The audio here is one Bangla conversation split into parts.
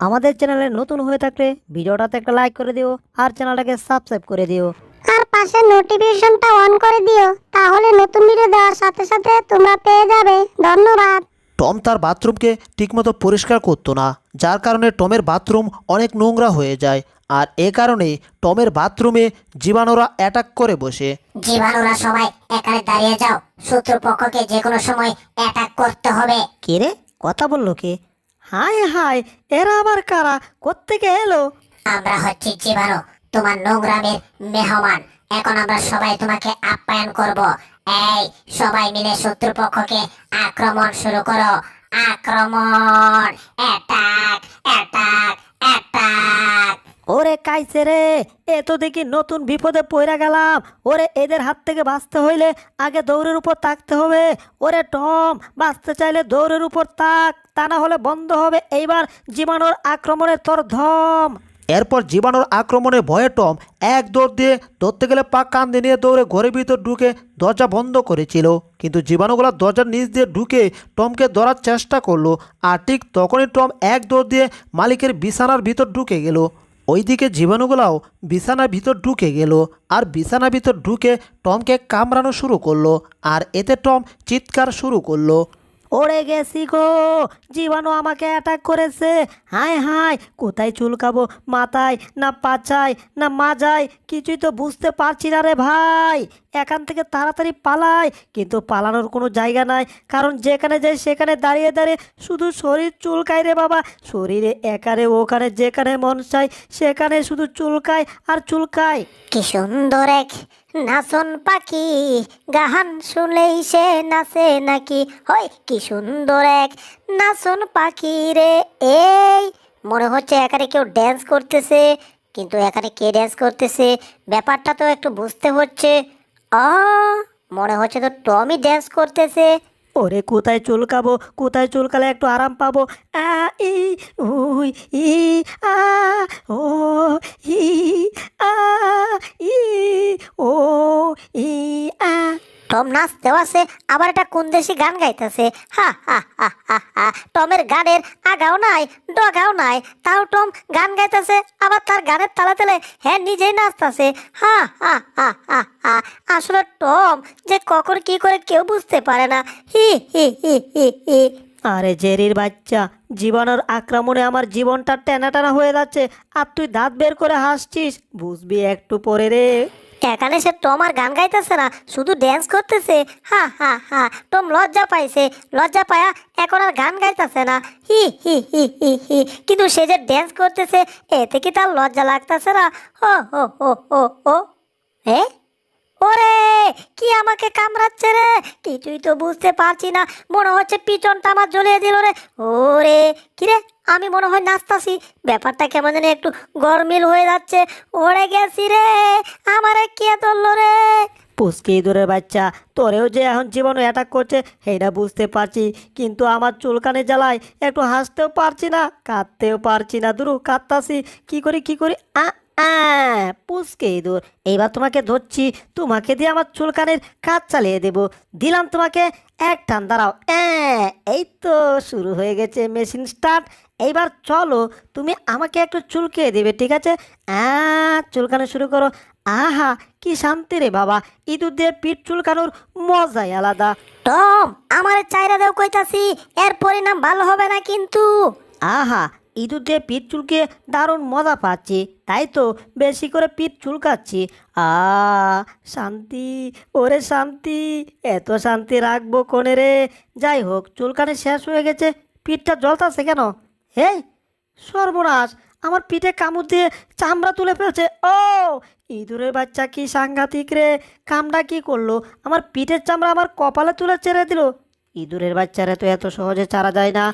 আমাদের চ্যানেলে নতুন হয়ে থাকলে ভিডিওটাতে একটা লাইক করে দিও আর চ্যানেলটাকে সাবস্ক্রাইব করে দিও। আর পাশে নোটিফিকেশনটা অন করে দিও তাহলে নতুন ভিডিও দেওয়ার সাথে সাথে তোমরা পেয়ে যাবে। ধন্যবাদ। টম তার বাথরুমকে ঠিকমতো পরিষ্কার করতো না যার কারণে টমের বাথরুম অনেক নোংরা হয়ে যায়। আর এ কারণে টমের বাথরুমে জীবাণুরা অ্যাটাক করে বসে। জীবাণুরা সবাই এখানে দাঁড়িয়ে যাও শত্রুপক্ষকে যে কোনো সময় অ্যাটাক করতে হবে। কে রে? কথা বলল কে? হাই হাই এরা আবার কারা? কোত্থেকে এলো? আমরা হচ্ছি জীবাণু, তোমার নোংরামের মেহমান। এখন আমরা সবাই তোমাকে আপ্যায়ন করব। এই, সবাই মিলে শত্রুপক্ষকে আক্রমণ শুরু করো। আক্রমণ অ্যাটাক অ্যাটাক অ্যাটাক কাইছে রে। এ তো দেখি নতুন বিপদে পড়ে গেলাম। ওরে, এদের হাত থেকে বাঁচতে হইলে আগে দৌড়ের উপর তাকতে হবে। ওরে, টম, বাঁচতে চাইলে দৌড়ের উপর তাক, তা না হলে বন্ধ হবে। এইবার জীবাণুর আক্রমণের তোর ধম। এরপর জীবাণুর আক্রমণে ভয়ে টম এক দৌড় দিয়ে ধরতে গেলে পা কান্দে নিয়ে দৌড়ে ঘরের ভিতর ঢুকে দরজা বন্ধ করেছিল। কিন্তু জীবাণুগুলো দরজার নিচ দিয়ে ঢুকে টমকে ধরার চেষ্টা করল। আর ঠিক তখনই টম এক দৌড় দিয়ে মালিকের বিছানার ভিতর ঢুকে গেল। ওইদিকে জীবাণুগুলাও বিছানার ভিতর ঢুকে গেল আর বিছানার ভিতর ঢুকে টমকে কামড়ানো শুরু করল আর এতে টম চিৎকার শুরু করল। ওরে গেছি গো। জীবাণু আমাকে অ্যাটাক করেছে। হায় হায়, কোথায় চুলকাবো? মাথায় না পাচায় না মাজায় কিছুই তো বুঝতে পারছি না রে ভাই। এখান থেকে তাড়াতাড়ি পালাই, কিন্তু পালানোর কোনো জায়গা নাই। কারণ যেখানে যাই সেখানে দাঁড়িয়ে দাঁড়িয়ে শুধু শরীর চুলকায় রে বাবা। শরীরে একারে ওখানে যেখানে মন চায়, সেখানে শুধু চুলকায় আর চুলকায়। কি সুন্দর এক নাচন পাখি, গাহান শুনলেই সে নাচে নাকি? হই, কি সুন্দর এক নাচন পাখি রে। এই, মনে হচ্ছে এখানে কেউ ড্যান্স করতেছে, কিন্তু এখানে কে ড্যান্স করতেছে? ব্যাপারটা তো একটু বুঝতে হচ্ছে। আ, মনে হচ্ছে তো টমি ড্যান্স করতেছে। ওরে কোথায় চুলকাবো? কোথায় চুলকালে একটু আরাম পাবো? আ, E we E, a, O, E, a, E, O, E, a. Tom নাচতেও আছে আবার একটা কোন দেশি গান গাইতেছে? হা হা হা হা হা, টমের গানের আগাও নাই, ডগাও নাই, তাও টম গান গাইতেছে, আবার তার গানের তালে তালে হ্যাঁ নিজেই নাচতেছে। হা হা হা হা হা, আসলে টম যে কখন কি করে কেউ বুঝতে পারে না। হি হি হি হি হি। আরে জেরির বাচ্চা, জীবনের আক্রমণে আমার জীবনটা টানা টানা হয়ে যাচ্ছে, আর তুই দাঁত বের করে হাসছিস, বুঝবি একটু পরে রে। এখানে সে টম আর গান গাইতেছে না, শুধু ড্যান্স করতেছে। হা হা হা, টম লজ্জা পাইছে। লজ্জা পায়া এখন আর গান গাইতেছে না। হি হি হি হি হি। কিন্তু সে যে ড্যান্স করতেছে, এতে কি তার লজ্জা লাগতেছে না? হো হো হো হো হো এ? ওরে, কি আমাকে কামড়াচ্ছে রে? কিছুই তো বুঝতে পারছি না। মনে হচ্ছে পিছনটা আমার জ্বলিয়ে দিল রে। ওরে কি রে আমি মনে হয় নাচতাছি। ব্যাপারটা কেমন জানি একটু গরমিল হয়ে যাচ্ছে। ওরে গেছি রে, আমারে কে ধরলো রে? পুচকি ইঁদুরের বাচ্চা, তোরেও যে এখন জীবন অ্যাটাক করছে, সেইটা বুঝতে পারছি। কিন্তু আমার চুলকানে জ্বালায় একটু হাসতেও পারছি না, কাঁদতেও পারছি না। দুরু, কাঁদতাছি। কি করি কি করি? আ পুচকে ইঁদুর এইবার তোমাকে ধরছি। তোমাকে দিয়ে আমার চুলকানের কাজ চালিয়ে দেব। দিলাম তোমাকে, এক টান, দাঁড়াও এই তো শুরু হয়ে গেছে মেশিন স্টার্ট এইবার চলো তুমি আমাকে একটু চুলকে দেবে ঠিক আছে? আ চুলকানো শুরু করো। আহা কি শান্তি রে বাবা ইঁদুর দিয়ে পিঠ চুলকানোর মজাই আলাদা। টম আমারে চাইরা দেও কইতাছি এর পরিণাম ভালো হবে না কিন্তু। আহা ইঁদুর দিয়ে পিঠ চুলকে দারুণ মজা পাচ্ছি তাই তো বেশি করে পিঠ চুলকাচ্ছি। আ শান্তি ওরে শান্তি এত শান্তি রাখব কোনে রে। যাই হোক চুলকানি শেষ হয়ে গেছে পিঠটা জ্বলতাছে কেন? হেই, সর্বনাশ, আমার পিঠে কামড় দিয়ে চামড়া তুলে ফেলছে। ও, ইঁদুরের বাচ্চা কি সাংঘাতিক রে? কামড়া কি করল? আমার পিঠের চামড়া আমার কপালে তুলে ছেড়ে দিল। ইঁদুরের বাচ্চারা তো এত সহজে চারা যায় না।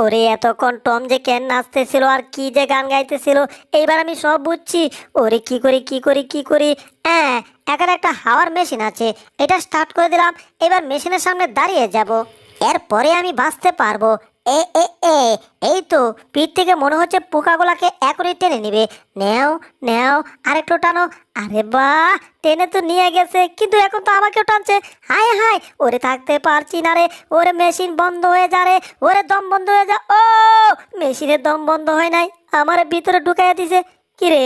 ওরে, এতক্ষণ টম যে কেন নাচতেছিল আর কি যে গান গাইতেছিল, এইবার আমি সব বুঝছি। ওরে, কি করি কি করি কি করি? হ্যাঁ এখানে একটা হাওয়ার মেশিন আছে। এটা স্টার্ট করে দিলাম, এবার মেশিনের সামনে দাঁড়িয়ে যাব। এরপরে আমি বাঁচতে পারব। এ এ এ, এই তো পিঠ থেকে মনে হচ্ছে পোকাগুলাকে এখনই টেনে নিবে। নেও নেও, আরেকটু টানো। আরে বাহ টেনে তো নিয়ে গেছে, কিন্তু এখন তো আমাকেও টানছে। হাই হাই ওরে থাকতে পারছি না রে, ওরে মেশিন বন্ধ হয়ে যা রে, ওরে দম বন্ধ হয়ে যা। ও, মেশিনের দম বন্ধ হয় নাই, আমার ভিতরে ঢুকাইয়া দিছে। কিরে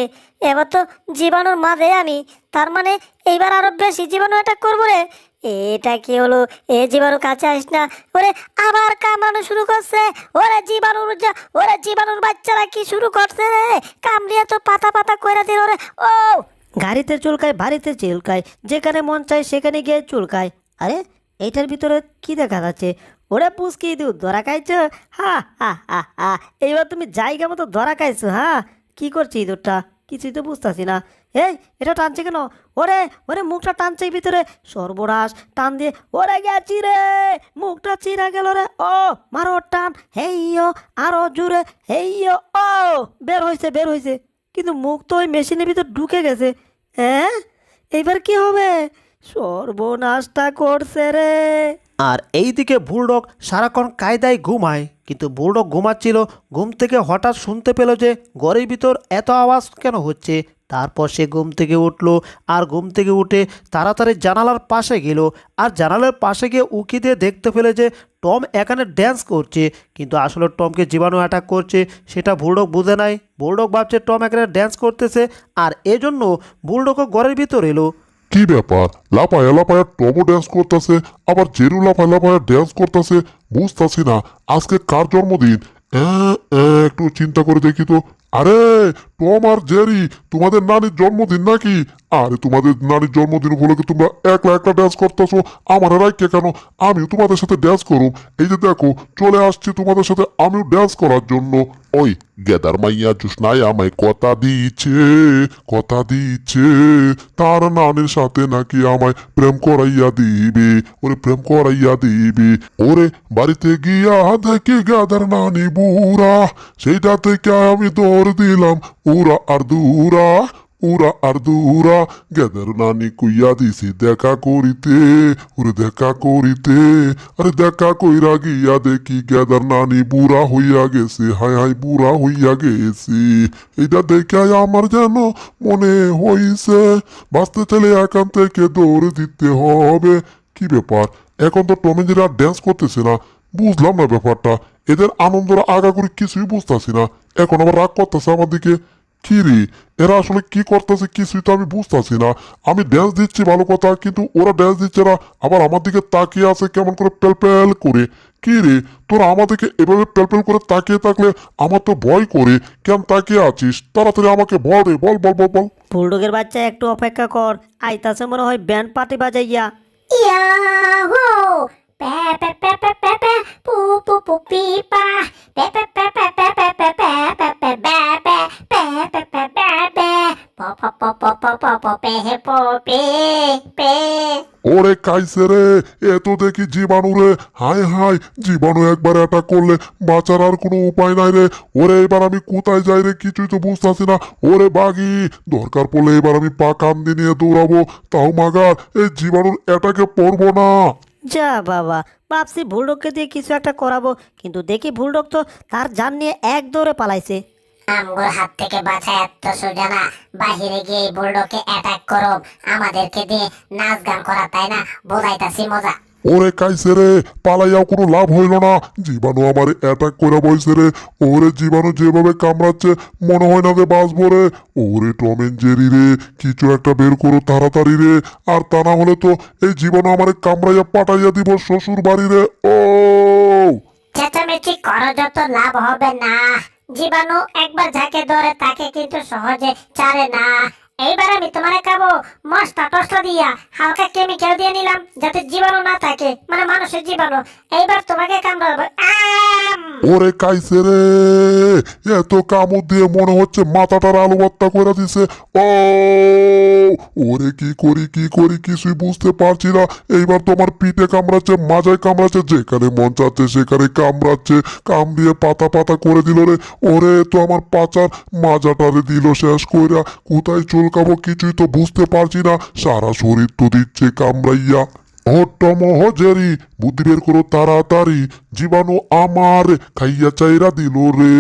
এবার তো জীবাণুর মাঝে আমি, তার মানে এইবার আরও বেশি জীবাণু অ্যাটাক করব রে। এটা কি হলো? এ জীবাণু কাছে আস না। ওরে, আবার কামড়ানো শুরু করছে। ওরে জীবাণুর যা ওরে, জীবাণুর বাচ্চারা কি শুরু করছে রে? কামড়িয়ে তো পাতা পাতা করে দিল রে। ও! গাড়িতে চুলকায়, বাড়িতে চুলকায়, যেখানে মন চায় সেখানে গিয়ে চুলকায়। আরে, এইটার ভিতরে কি দেখা যাচ্ছে? ওরে, পুচকি দিউ ধরা খাইছো? হা হা হা হা। এইবার তুমি জায়গা মতো ধরা খাইছো হ্যাঁ কি করছি ইঁদুরটা কিছুই তো বুঝতেছি না। এই, এটা টানছে কেন? ওরে ওরে মুখটা টানছে ভিতরে। সর্বনাশ, টান দিয়ে, ওরে গেছি রে। মুখটা চিরা গেল রে। ও, মারো টান। হেইয়ো আরও জুড়ে হেইয়ো ও বের হয়েছে বের হয়েছে কিন্তু মুখ তো ওই মেশিনের ভিতর ঢুকে গেছে। হ্যাঁ? এইবার কি হবে? সর্বনাশটা করছে রে। আর এইদিকে বুলডগ সারাক্ষণ কায়দায় ঘুমায়। কিন্তু বুলডগ ঘুমাচ্ছিল, ঘুম থেকে হঠাৎ শুনতে পেল যে ঘরের ভিতর এত আওয়াজ কেন হচ্ছে। তারপর সে ঘুম থেকে উঠল আর ঘুম থেকে উঠে তাড়াতাড়ি জানালার পাশে গেল আর জানালার পাশে গিয়ে উঁকি দিয়ে দেখতে পেলে যে টম এখানে ড্যান্স করছে। কিন্তু আসলে টমকে জীবাণু অ্যাটাক করছে, সেটা বুলডগ বুঝে নাই। বুলডগ ভাবছে টম এখানে ড্যান্স করতেছে আর এজন্য বুলডগও ঘরের ভিতর এলো। কি ব্যাপার? লাপায়া লাপায়া টমো ড্যান্স করতেছে, আবার জেরু লাপায় লাপায়া ড্যান্স করতেছে, বুঝতাছি না। আজকে কার জন্মদিন? একটু চিন্তা করে দেখি তো। আরে টম আর জেরি, তোমাদের নানির জন্মদিন নাকি? আরে তোমাদের নানির জন্মদিন উপলক্ষে তোমরা একলা একলা ড্যান্স করতেছো, আমার রাইকে কেন? আমিও তোমাদের সাথে ড্যান্স করুম। এই যে দেখো, চলে আসছি তোমাদের সাথে আমিও ড্যান্স করার জন্য। ওই গেদার মাইয়া জুসনাই আমায় কথা দিচ্ছে কথা দিচ্ছে। তার নানির সাথে নাকি আমায় প্রেম করাইয়া দিবে, ওরে প্রেম করাইয়া দিবে। ওরে বাড়িতে গিয়া দেখি গেদার নানি বুড়া, সেইটা থেকে আমি দৌড় দিলাম। উরা আর দুরা উরা আর দুরা গেদার নানি কুইয়া দিছি দেখা করিতে ওরে দেখা করিতে আরে দেখা কইরা গিয়া দেখি গেদার নানি বুড়া হইয়া গেছে হায় হায় বুড়া হইয়া গেছে এটা দেখে আমার যেন মনে হইছে বাঁচতে চলে এখান থেকে দৌড়ে দিতে হবে কি ব্যাপার এখন তো টমেজিরা ড্যান্স করতেছে না বুঝলাম না ব্যাপারটা এদের আনন্দরা আগাগুড়ি কিছুই বুঝতেছি না এখন আবার রাগ করতেছে আমার দিকে কি রে এরা আসলে কি করতেছে কিছুই তো আমি বুঝতেছি না। আমি ড্যান্স দিচ্ছি ভালো কথা কিন্তু ওরা ড্যান্স দিচ্ছে না। আবার আমার দিকে তাকিয়ে আছে কেমন করে প্যাল প্যাল করে। কি রে তোরা আমাদেরকে এভাবে প্যাল প্যাল করে তাকিয়ে থাকলে আমার তো ভয় করে। কেন তাকিয়ে আছিস? তাড়াতাড়ি আমাকে বল রে বল বল বল বল। বুলডগের বাচ্চা একটু অপেক্ষা কর। আইতাছে মনে হয় ব্যান্ড পার্টি বাজাইয়া। ইয়াহু! ওরে কাইছে এত দেখি জীবাণু রে হায় হায় জীবাণু একবার অ্যাটাক করলে বাঁচার আর কোনো উপায় নাই রে ওরে এবার আমি কোথায় যাই রে কিছুই তো বুঝতেছি না ওরে বাগি দরকার পড়লে এবার আমি পা কান্দি নিয়ে দৌড়াবো তাও মাগার এই জীবাণুর অ্যাটাকে পড়ব না যা বাবা, ভাবছি ভুলডককে দিয়ে কিছু একটা করাবো, কিন্তু দেখি ভুলডক তো তার যান নিয়ে এক দৌড়ে পালাইছে। আমগুর হাত থেকে বাঁচা এত সোজা না, বাহিরে গিয়ে এই অ্যাটাক করো আমাদেরকে দিয়ে নাচ গান করা, তাই না? বোঝাইতাছি মজা। ওরে কাইছে রে পালাইয়াও কোনো লাভ হইল না। জীবাণু আমার অ্যাটাক করে বইছে রে। ওরে জীবাণু যেভাবে কামড়াচ্ছে, মনে হয় না যে বাঁচবো রে। ওরে টম এন্ড জেরি রে, কিছু একটা বের করো তাড়াতাড়ি রে। আর তা না হলে তো এই জীবাণু আমারে কামড়াইয়া পাঠাইয়া দিব শ্বশুর বাড়ি রে। ও! জীবাণু একবার ঝাঁকে ধরে, তাকে কিন্তু সহজে ছাড়ে না। এইবার আমি তোমারে খাব মশলা টসলা দিয়া। হালকা কেমিক্যাল দিয়ে নিলাম, যাতে জীবাণু না থাকে মানে মানুষের জীবাণু। এইবার তোমাকে কামড়াবো। ওরে কাইছে রে! এত কামড় দিয়ে মনে হচ্ছে মাথাটার আলু ভর্তা করে দিছে। ও! ওরে কি করি কি করি কিছুই বুঝতে পারছি না। এইবার তোমার পিঠে কামড়াচ্ছে, মাজায় কামড়াচ্ছে, যেখানে মন চাচ্ছে সেখানে কামড়াচ্ছে। কামড়িয়ে পাতা পাতা করে দিল রে। ওরে, তো আমার পাচার মাজাটারে দিল শেষ কইরা। কোথায় চুলকাবো কিছুই তো বুঝতে পারছি না। সারা শরীর তো দিচ্ছে কামড়াইয়া। ও টম বুদ্ধি বের করো তাড়াতাড়ি। জীবাণু আমার, খাইয়া চাইরা দিল রে।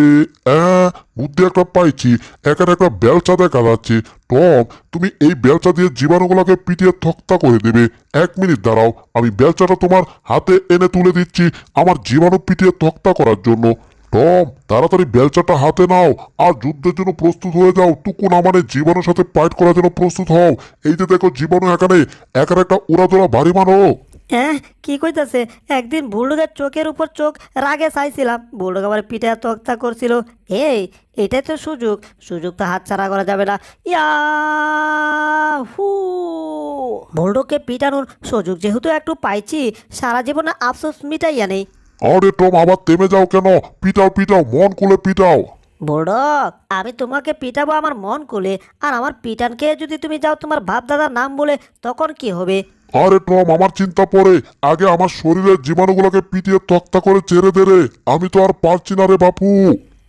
বুদ্ধি একটা পাইছি এখানে একটা বেলচা দেখা যাচ্ছে। টম তুমি এই বেলচা দিয়ে জীবাণুগুলোকে পিটিয়ে থক্তা করে দেবে। এক মিনিট দাঁড়াও, আমি বেলচাটা তোমার হাতে এনে তুলে দিচ্ছি আমার জীবাণু পিটিয়ে থক্তা করার জন্য। টম, তাড়াতাড়ি বেলচাটা হাতে নাও। আর যুদ্ধের জন্য প্রস্তুত হয়ে যাও। টুকুন আমাদের জীবাণুর সাথে ফাইট করার জন্য প্রস্তুত হও। এই যে দেখো জীবাণু এখানে, একার একটা উড়াধরা বাড়ি মানো হ্যাঁ কি কইতাছে? একদিন বুলডুগের চোখের উপর চোখ রাগে চাইছিলাম। বুলডুগ আমার পিঠে তক্তা করছিল। এই, এটাই তো সুযোগ। সুযোগ তো হাতছাড়া করা যাবে না। ইয়া হু বুলডুগকে পিটানোর সুযোগ যেহেতু একটু পাইছি, সারা জীবনে আফসোস মিটাইয়া নেই। আরে টম আবার থেমে যাও কেন? পিটাও পিটাও মন কুলে পিটাও। বড়ক আমি তোমাকে পিটাবো আমার মন কুলে আর আমার পিটানকে যদি তুমি যাও তোমার বাপ দাদার নাম বলে তখন কি হবে? আরে টম আমার চিন্তা পড়ে। আগে আমার শরীরের জীবাণুগুলোকে পিটিয়ে তক্তা করে ছেড়ে দে রে। আমি তো আর পারছি না রে বাপু।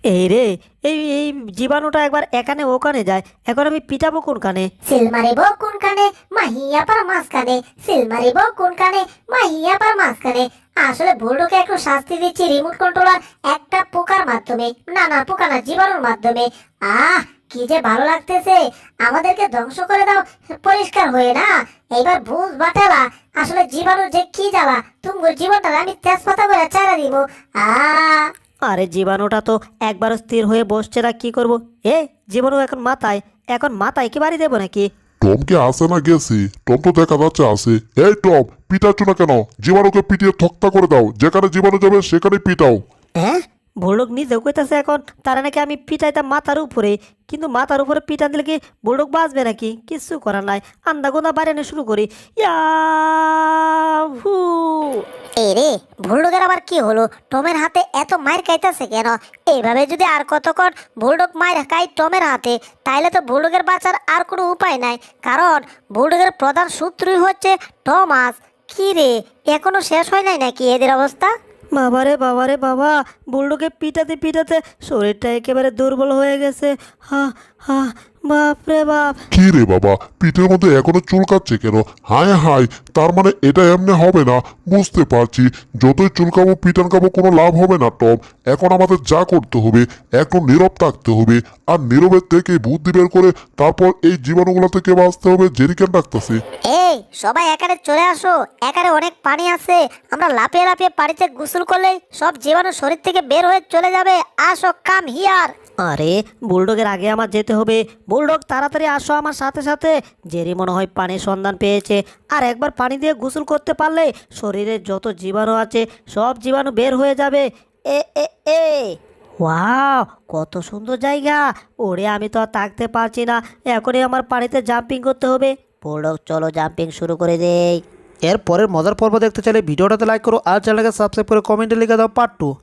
এই রে, এই এই জীবাণুটা একবার এখানে ওখানে যায়। এখন আমি পিটাবো কোনখানে? সিল মারিব কোন কানে মাহিয়া পার মাঝখানে। সিল মারিব কোন কানে মাহিয়া পার মাঝখানে। আসলে বুলডোকে একটু শাস্তি দিচ্ছি রিমোট কন্ট্রোলার একটা পোকার মাধ্যমে। না না, পোকা না, জীবাণুর মাধ্যমে। আহ, কি যে ভালো লাগতেছে। আমাদেরকে ধ্বংস করে দাও। পরিষ্কার হয়ে না। এইবার বুঝ বাটালা আসলে জীবাণু যে কি জ্বালা। তুমি জীবনটা আমি তেজপাতা করে চারা দিব। আহ। আরে জীবাণুটা তো একবার স্থির হয়ে বসছে না কি করব? এ জীবাণু এখন মাথায় এখন মাথায় কি বাড়ি দেবো নাকি? টমকে আসে না গেছি টম তো দেখা যাচ্ছে আসে এই টম পিটাচ্ছ না কেন? জীবাণুকে পিটিয়ে থক্তা করে দাও যেখানে জীবাণু যাবে সেখানে পিটাও। হ্যাঁ? বুলডোগ নিজেও কইতাছে এখন, তারা নাকি আমি পিটাইতাম মাথার উপরে। কিন্তু মাথার উপরে পিটান দিলে কি বুলডোগ বাঁচবে নাকি? কিচ্ছু করার নাই। আন্দা গোন্দা বাড়ানো শুরু করি। ইয়াহু! এই রে আবার কি হলো? টমের হাতে এত মায়ের খাইতেছে কেন? এইভাবে যদি আর কতক্ষণ ভুলডোগ মায়ের খাই টমের হাতে, তাইলে তো ভুলডোগের বাঁচার আর কোনো উপায় নাই। কারণ ভুলডোগের প্রধান সূত্রই হচ্ছে টমাস। কি রে, এখনও শেষ হয় নাই নাকি এদের অবস্থা? বাবারে বাবারে বাবা। বুলডুকে পিটাতে পিটাতে শরীরটা একেবারে দুর্বল হয়ে গেছে। হা হা বাপরে বাপ। কি রে বাবা পিঠের মধ্যে এখনও চুলকাচ্ছে কেন? হায় হায় তার মানে এটা এমনি হবে না। বুঝতে পারছি যতই চুলকাবো পিটান কাবো কোনো লাভ হবে না টম। এখন আমাদের যা করতে হবে একটু নীরব থাকতে হবে। আর নীরবের থেকে বুদ্ধি বের করে তারপর এই জীবাণুগুলো থেকে বাঁচতে হবে জেরিকেন ডাকতেছে। এই সবাই এখানে চলে আসো। এখানে অনেক পানি আছে। আমরা লাফিয়ে লাফিয়ে পানিতে গোসল করলেই সব জীবাণু শরীর থেকে বের হয়ে চলে যাবে। আসো কাম হিয়ার। আরে, বুলডগের আগে আমার যেতে হবে। বুলডগ, তাড়াতাড়ি আসো আমার সাথে সাথে। জেরি মনে হয় পানির সন্ধান পেয়েছে। আর একবার পানি দিয়ে গোসল করতে পারলে শরীরের যত জীবাণু আছে, সব জীবাণু বের হয়ে যাবে। এ এ এ। ওয়াও, কত সুন্দর জায়গা। ওরে, আমি তো আর থাকতে পারছি না। এখনই আমার পানিতে জাম্পিং করতে হবে। বুলডগ, চলো জাম্পিং শুরু করে দেই। এর পরের মজার পর্ব দেখতে চাইলে ভিডিওটাতে লাইক করো আর চ্যানেলকে সাবস্ক্রাইব করে কমেন্টে লিখে দাও পার্ট টু